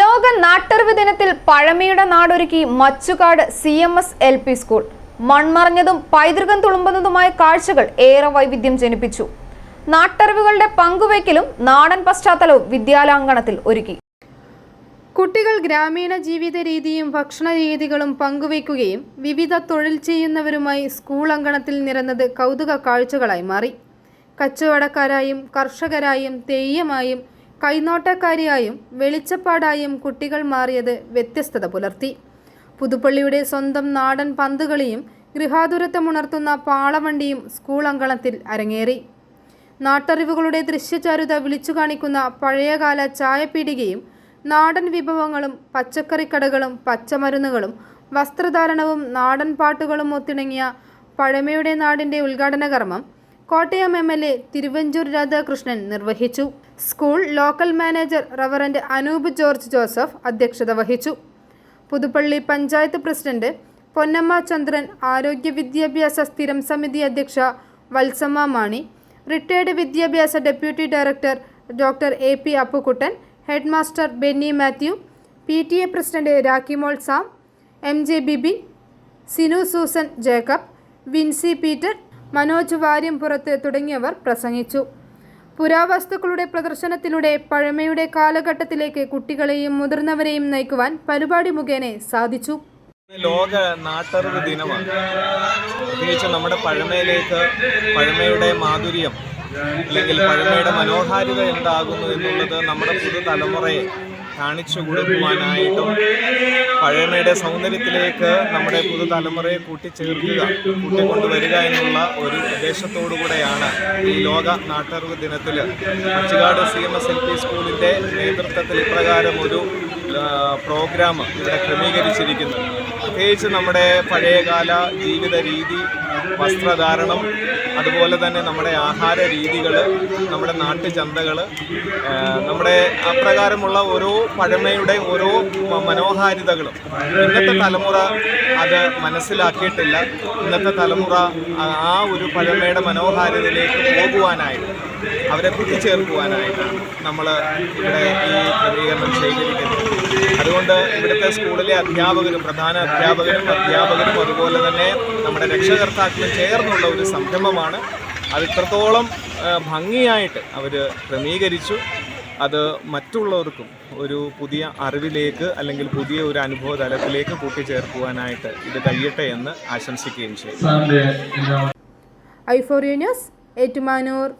ലോക നാട്ടറിവ് ദിനത്തിൽ പഴമയുടെ നാടൊരുക്കി Machukad C M S L P school. മൺമറഞ്ഞതും പൈതൃകം തുളുമ്പുന്നതുമായ കാഴ്ചകൾ ഏറെ വൈവിധ്യം ജനിപ്പിച്ചു. നാട്ടറിവുകളുടെ പങ്കുവയ്ക്കലും നാടൻ പശ്ചാത്തലവും വിദ്യാലയാങ്കണത്തിൽ ഒരുക്കി. കുട്ടികൾ ഗ്രാമീണ ജീവിത രീതിയും ഭക്ഷണ രീതികളും പങ്കുവയ്ക്കുകയും വിവിധ തൊഴിൽ ചെയ്യുന്നവരുമായി സ്കൂൾ അങ്കണത്തിൽ നിരന്നത് കൗതുക കാഴ്ചകളായി മാറി. കച്ചവടക്കാരായും കർഷകരായും തെയ്യമായും കൈനോട്ടക്കാരിയായും വെളിച്ചപ്പാടായും കുട്ടികൾ മാറിയത് വ്യത്യസ്തത പുലർത്തി. പുതുപ്പള്ളിയുടെ സ്വന്തം നാടൻ പന്തുകളിയും ഗൃഹാതുരത്വമുണർത്തുന്ന പാളവണ്ടിയും സ്കൂൾ അങ്കണത്തിൽ അരങ്ങേറി. നാട്ടറിവുകളുടെ ദൃശ്യചാരുത വിളിച്ചു കാണിക്കുന്ന പഴയകാല ചായപ്പീടികയും നാടൻ വിഭവങ്ങളും പച്ചക്കറിക്കടകളും പച്ചമരുന്നുകളും വസ്ത്രധാരണവും നാടൻ പാട്ടുകളും ഒത്തിണങ്ങിയ പഴമയുടെ നാടിന്റെ ഉദ്ഘാടന കർമ്മം Kottayam M L A Thiruvanchoor Radhakrishnan നിർവഹിച്ചു. School local manager reverend Anoop George Joseph അധ്യക്ഷത വഹിച്ചു. പുതുപ്പള്ളി പഞ്ചായത്ത് പ്രസിഡന്റ് പൊന്നമ്മ ചന്ദ്രൻ ആരോഗ്യ വിദ്യാഭ്യാസ സ്ഥിരം സമിതി അധ്യക്ഷ വത്സമ്മ മാണി റിട്ടയർഡ് വിദ്യാഭ്യാസ deputy director doctor A P Appukuttan head master Benny Mathew P T A president Rakhimol Sam M J Bibin Sinu Susan Jacob Vincy Peter Manoj Varyampurath തുടങ്ങിയവർ പ്രസംഗിച്ചു. പുരാവസ്തുക്കളുടെ പ്രദർശനത്തിലൂടെ പഴമയുടെ കാലഘട്ടത്തിലേക്ക് കുട്ടികളെയും മുതിർന്നവരെയും നയിക്കുവാൻ പരിപാടി മുഖേന സാധിച്ചു. ലോക നാട്ടറിവ് ദിനമാണ്. പ്രത്യേകിച്ച് നമ്മുടെ പഴമയിലേക്ക് പഴമയുടെ മാധുര്യം അല്ലെങ്കിൽ പഴമയുടെ മനോഹാരിത എന്താകുന്നു എന്നുള്ളത് നമ്മുടെ പുതുതലമുറയെ കാണിച്ചു കൊടുക്കുവാനായിട്ടും പഴമയുടെ സൗന്ദര്യത്തിലേക്ക് നമ്മുടെ പുതുതലമുറയെ കൂട്ടിച്ചേർക്കുക കൂട്ടിക്കൊണ്ടുവരിക എന്നുള്ള ഒരു ഉദ്ദേശത്തോടു കൂടെയാണ് ഈ ലോക നാട്ടറിവ് ദിനത്തിൽ Machukad C M S L P സ്കൂളിന്റെ നേതൃത്വത്തിൽ ഇപ്രകാരം ഒരു പ്രോഗ്രാം ഇവിടെ ക്രമീകരിച്ചിരിക്കുന്നത് പ്രത്യേകിച്ച് നമ്മുടെ പഴയകാല ജീവിത രീതി വസ്ത്രധാരണം അതുപോലെ തന്നെ നമ്മുടെ ആഹാര രീതികൾ നമ്മുടെ നാട്ടുചന്തകൾ നമ്മുടെ അപ്രകാരമുള്ള ഓരോ പഴമയുടെ ഓരോ മനോഹാരിതകളും. ഇന്നത്തെ തലമുറ അത് മനസ്സിലാക്കിയിട്ടില്ല. ഇന്നത്തെ തലമുറ ആ- ഒരു പഴമയുടെ മനോഹാരിതയിലേക്ക് പോകുവാനായിട്ട് അവരെ കൂട്ടിച്ചേർക്കുവാനായിട്ടാണ് നമ്മൾ ഇവിടെ ഈ ക്രമീകരണം ചെയ്തിരിക്കുന്നത്. അതുകൊണ്ട് ഇവിടുത്തെ സ്കൂളിലെ അധ്യാപകരും പ്രധാന അധ്യാപകരും അധ്യാപകരും അതുപോലെ തന്നെ നമ്മുടെ രക്ഷകർത്താക്കളും ചേർന്നുള്ള ഒരു സംരംഭമാണ്. അത് ഇത്രത്തോളം ഭംഗിയായിട്ട് അവർ ക്രമീകരിച്ചു. അത് മറ്റുള്ളവർക്കും ഒരു പുതിയ അറിവിലേക്ക് അല്ലെങ്കിൽ പുതിയ ഒരു അനുഭവ തലത്തിലേക്ക് കൂട്ടിച്ചേർക്കുവാനായിട്ട് ഇത് കഴിയട്ടെ എന്ന് ആശംസിക്കുകയും ചെയ്യും. Euphoria news Ettumanoor.